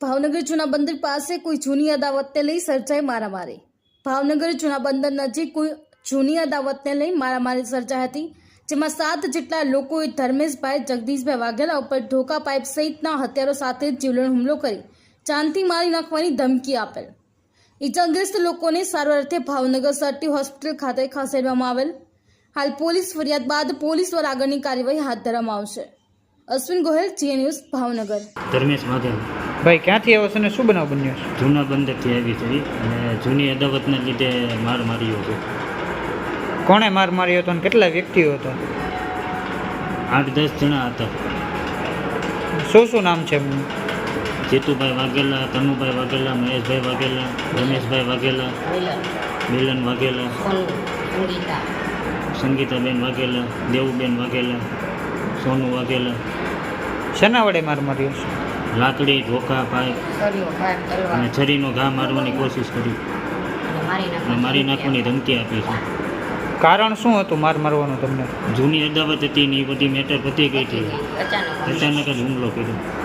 ભાવનગર જૂના બંદર પાસે કોઈ જૂની અદાવતને લઈ સર્જાઈ મારામારી. ભાવનગર જૂના બંદર નજીક કોઈ જૂની અદાવતને લઈ મારામારી સર્જાઈ હતી, જેમાં સાત જેટલા લોકોએ ધર્મેશભાઈ, જગદીશભાઈ વાઘેલા ઉપર ઢોકા પાઇપ સહિતના હથિયારો સાથે જીવલેણ હુમલો કરી ચાંદથી મારી નાખવાની ધમકી આપેલ. ઇજાગ્રસ્ત લોકોને સારવાર અર્થે ભાવનગર સરટી હોસ્પિટલ ખાતે ખસેડવામાં આવેલ. હાલ પોલીસ ફરિયાદ બાદ પોલીસ દ્વારા આગળની કાર્યવાહી હાથ ધરવામાં આવશે. અશ્વિન ગોહેલ જીએ ન્યૂઝ ભાવનગર. ધર્મેશ માધવ ભાઈ ક્યાંથી આવો છો ને શું બનાવ બન્યો છે? જૂના બંદરથી આવી છે અને જૂની અદાવતને લીધે માર માર્યો હતો. કોણે માર માર્યો હતો અને કેટલા વ્યક્તિઓ હતા? આઠ દસ જણા હતા. શું શું નામ છે જેતુભાઈ વાઘેલા કનુભાઈ વાઘેલા મહેશભાઈ વાઘેલા રમેશભાઈ વાઘેલા મિલન વાઘેલા સંગીતાબેન વાઘેલા દેવુબેન વાઘેલા સોનુ વાઘેલા. શેના વડે માર માર્યો છે? લાકડી ધોકા પાય અને છરીનો ઘા મારવાની કોશિશ કરી. અને મારી નાખવાની ધમકી આપી. છે. કારણ શું હતું માર મારવાનું તમને? જૂની અદાવત હતી ને એ બધી મેટર પતી ગઈ હતી. અચાનક જ હુમલો કર્યો.